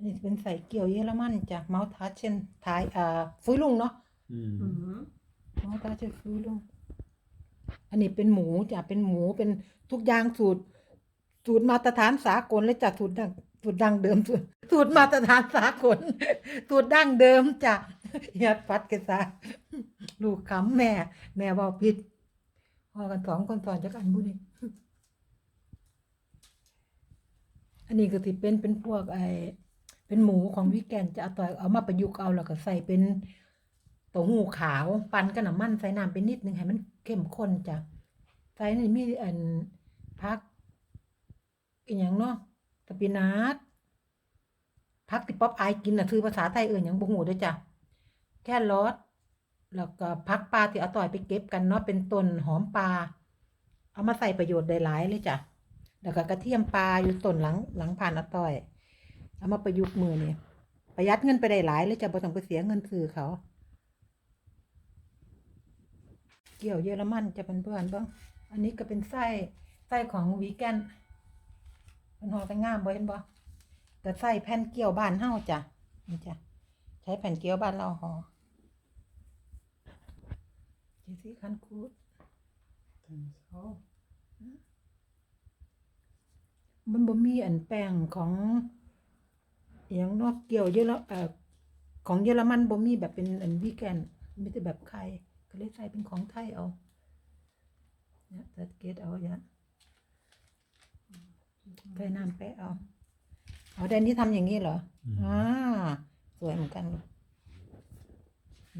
อันนี้เป็นใส่เกี๊ยวเยอรมันจ้ะเมาส์ทัชเช่นทายอ่าฟุ้ยลุงเนาะ Mm. Mhm. เมาส์ทัชเช่นฟุ้ยลุงอันนี้เป็นหมูจ้ะเป็นหมูเป็นทุกอย่างสูตร สูตรมาตรฐานสากลเลยจ้ะสูตรดังสูตรดังเดิมสูตรสูตรมาตรฐานสากลสูตรดั้งเดิมจ้ะยัดฟัดกันซะลูกคำแม่ แม่เว่าผิดพอกันสองคนสอนจากอันบุนี่อันนี้ก็สิเป็นเป็นพวกไอ เป็นหมูของวิแกนจะเอาต่อยเอามาประยุกต์เอาแล้วก็ใส่เป็นเต้าหู้ขาวปั่นกับน้ำมันใส่น้ำไปนิดนึงให้มันเข้มข้นจ้ะใส่นี่มีอันพักอีหยังเนาะสปินาทพักที่ป๊อปอายกินน่ะคือภาษาไทยเอ่ยหยังบ่ฮู้เด้อจ้ะแค่รสแล้วก็พักปลาที่เอาต่อยไปเก็บกันเนาะเป็นต้นหอมปลาเอามาใส่ประโยชน์ได้หลายเลยจ้ะแล้วก็กระเทียมปลาอยู่ต้นหลังหลังผ่านอาต้อย เอามาประยุกต์มือนี่ประหยัดเงินไปได้หลายเลยจะบ่ต้องไปเสียเงินซื้อเขา เกี่ยวเยอรมันจะเป็นเพื่อนๆเบ้างอันนี้ก็เป็นไส้ไส้ของวีแกนเป็นห่อแต่งามบ่เห็นบ่แต่ไส้แผ่นเกี่ยวบ้านเฮาจ้ะนี่จ้ะใช้แผ่นเกี่ยวบ้านเราห่อเจซี่คันคูด Denke ich auch. มันบ่มีอันแป้งของ อหย่างเนอกเกี่ยวเยอะแล้วเอ่อของเยอรมันบ่มีแบบเป็นอันวีแกนมีแต่แบบไข่ก็เลยใส่เป็นของไทยเอาเนี่ยตัดเกตเอาอย่างใส่น้ำแปะเอาเอาแดนที่ทำอย่างนี้เหรออืมอ่าสวยเหมือนกันลูก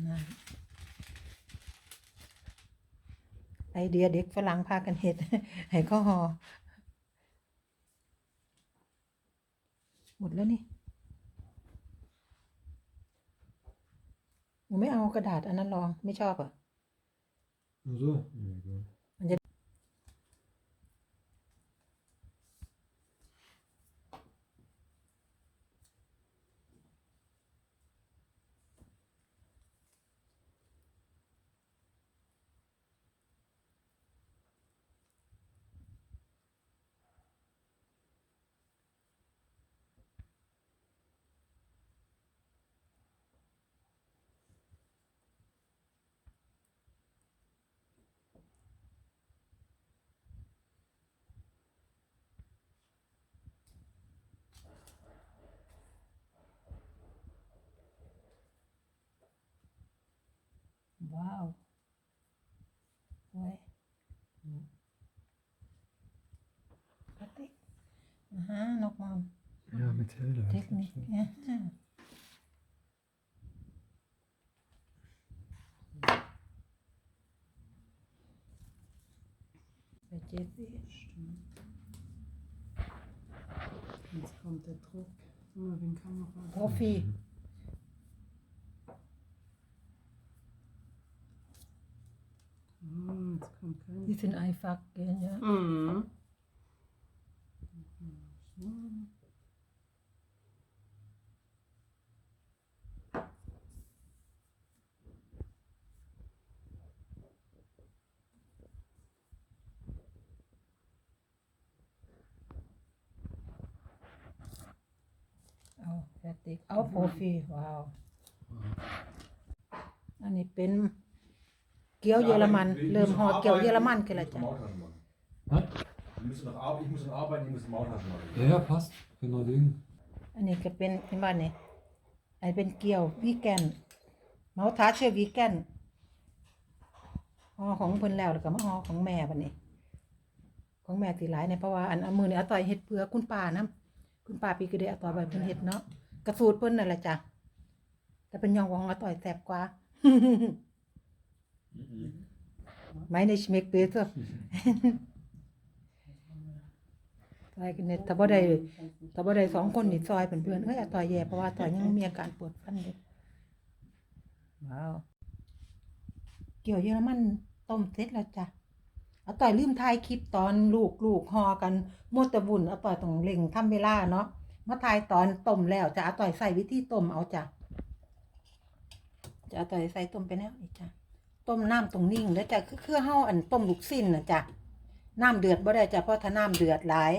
นะไอเดียเด็กฝรั่งพากันเห็ดให้เขาหอหมดแล้วนี่ หนูไม่เอากระดาษอันนั้นลองไม่ชอบเหรอะ Nur so? Ja, gut. Wow. Ouais. Mhm. Aha, nochmal. Ja, mit Hilde. Technik, ja. Jetzt kommt der Druck. Immer wenn Kamera. Profi. อฟี Ah, jetzt kommt kein. ที่สินไอฟักเกนยะ Mhm. So. Oh, เอาแฟติก เอาโปรฟีว้าวอันนี้เป็นเกี๊ยวเยอรมัน เริ่มห่อเกี๊ยวเยอรมันกันและจ้ะ Was? Wir müssen noch ar- Ich muss noch arbeiten, ich muss Maultaschen machen. Ja, ja, passt. Genau Ding. อันนี้ก็เป็นเป็นว่านี่อันนี้เป็นเกี๊ยววีแกนเมาทาเชื่อวีแกนห่อของเพิ่นแล้วแล้วก็มาห่อของแม่บัดนี้ ของแม่ตีหลายเนี่ยเพราะว่าอันเอามือนี่อาต่อยเฮ็ดเพื่อคุณป้านํคุณป้าปีก็ได้อาต่อยไว้เพิ่นเฮ็ดเนาะกระสูตรเพิ่นนั่นแหละจ้ะแต่เป็นยองของอาต่อยแซ่บกว่า Meine schmeckt besser ซอยกันเนี่ยถ้าบ่ได้ถ้าบ่ได้สองคนนี่ซอยเพื่อนๆเฮ้ยอาต่อยแย่เพราะว่าอาต่อยยังมีอาการปวดฟันอยู่ว้าว เกี่ยวเยอรมันต้มเสร็จแล้วจ้ะอาต่อยลืมถ่ายคลิปตอนลูกลูกฮอกันมดตะบุญอาต่อยต้องเร่งทำเวลาเนาะมาถ่ายตอนต้มแล้วจะอาต่อยใส่วิธีต้มเอาจ้ะจะอาต่อยใส่ต้มไปแล้วนี่จ้ะ ต้มน้ำตรงนิ่งแล้วจ้ะคือคือเฮาอันต้มลูกสิ้นนะจ้ะน้ำเดือดบ่ได้จ้ะเพราะถ้าน้ำเดือดหลาย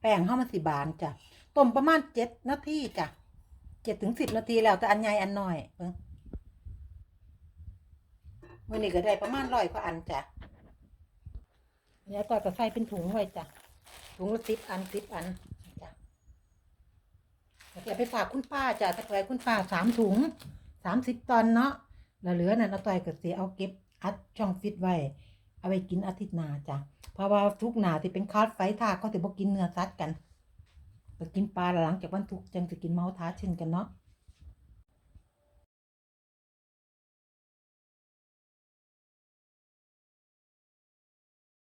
แป้งเฮามันสิบานจ้ะต้มประมาณเจ็ดนาทีจ้ะเจ็ดถึงสิบนาทีแล้วแต่อันใหญ่อันน้อยเมื่อนี้ก็ได้ประมาณร้อยกว่าอันจ้ะยายต่อยก็ใส่เป็นถุงไว้จ้ะถุงละสิบอันสิบอันจ้ะแล้วก็ไปฝากคุณป้าจ้ะถ้าไปคุณป้าสามถุงสามสิบตอนเนาะ แล้วเหลือนั่นเอาต่อยก็สิเอาเก็บอัดช่องฟิตไว้ เอาไปกินอาทิตย์หน้าจ้ะเพราะว่าทุกหนาที่เป็นคาร์ดไฟท่าเขาจะบอกกินเนื้อสัตว์กันไปกินปลาหลังจากวันทุกจังจะกินเมาท้าเช่นกันเนาะ